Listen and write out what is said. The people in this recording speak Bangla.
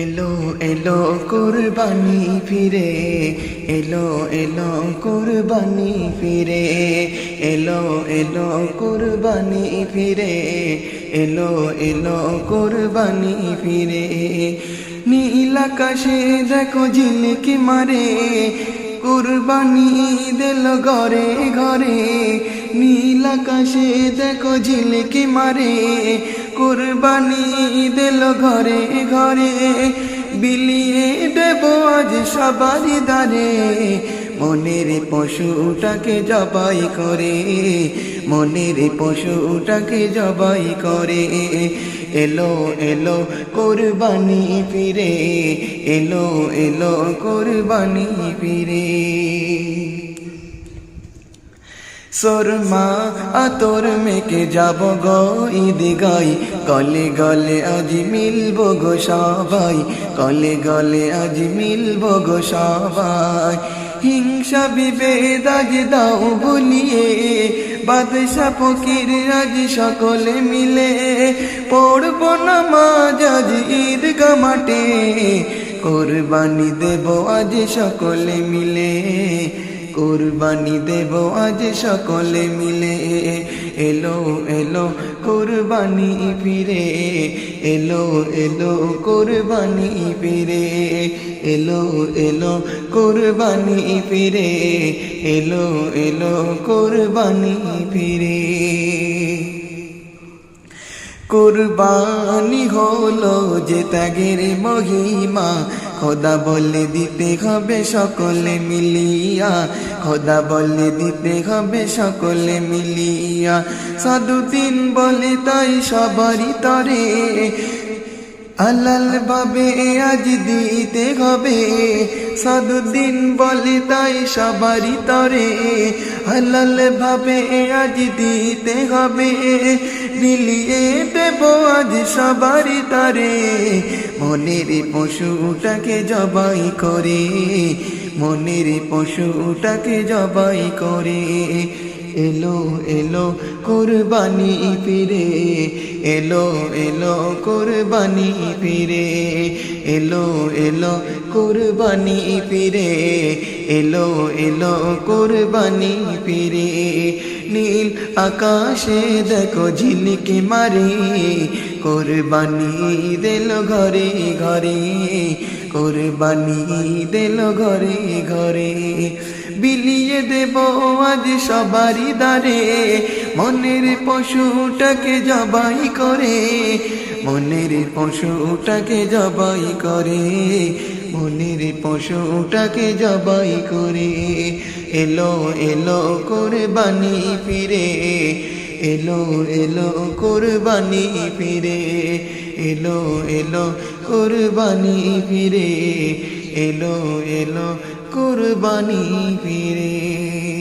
এলো এলো কুরবানি ফিরে, এলো এলো কুরবানি ফিরে, এলো এলো কুরবানি ফিরে, এলো এলো কুরবানি ফিরে। নীল আকাশে দেখো ঝিলকি মারে, কুরবানি দিল ঘরে ঘরে। নীল আকাশে দেখো ঝিলকি মারে কুরবানি দিল ঘরে ঘরে, বিলিয়ে দেব আজ সবারই দারে মনের পশুটাকে জবাই করে, মনের পশুটাকে জবাই করে। এলো এলো কোরবানি ফিরে, এলো এলো কোরবানি ফিরে। সোরমা আতর মেকে যাব গো ঈদ গাই গলে গলে আজ মিলব গো সবাই, গলে গলে আজ মিলব গো সবাই। হিংসা বিভেদ আজ দাও ভুলিয়ে, বাদশা ফকির আজ সকলে মিলে। পড়ব নামাজ আজ ঈদ মাঠে, কোরবানি দেব আজ সকলে মিলে। কোরবানি দেব আজ সকলে মিলে। এলো এলো, কোরবানি ফিরে। এলো এলো, কোরবানি ফিরে। এলো এলো, কোরবানি ফিরে। এলো এলো, কোরবানি ফিরে। কুরবানি হলো যে ত্যাগের মহিমা। খোদা বলে দিতে হবে সকলে মিলিয়া। খোদা বলে দিতে হবে সকলে মিলিয়া। সাধুদিন বলে তাই সবারই তরে। আলাল ভাবে আজ দিতে হবে। সাধুদিন বলে তাই সবারই তরে। হালাল ভাবে আজ দিতে হবে। মিলিয়ে দেব আজ সবারই তারে। মনের পশুটাকে জবাই করে, মনের পশুটাকে জবাই করে। এলো এলো, কোরবানি ফিরে। এলো এলো কোরবানি ফিরে, এলো এলো কোরবানি ফিরে, এলো এলো কোরবানি ফিরে। নীল আকাশে দেখো ঝিলকে মারে, কোরবানি দিল ঘরে ঘরে, কোরবানি দিল ঘরে ঘরে। বিলিয়ে দেব আজ সবারই দারে মনের পশুটাকে জবাই করে, মনের পশুটাকে জবাই করে, মনের পশুটাকে জবাই করে, এলো এলো কোরবানি ফিরে, এলো এলো কোরবানি ফিরে, এলো এলো কোরবানি ফিরে, এলো এলো কোরবানি ফিরে।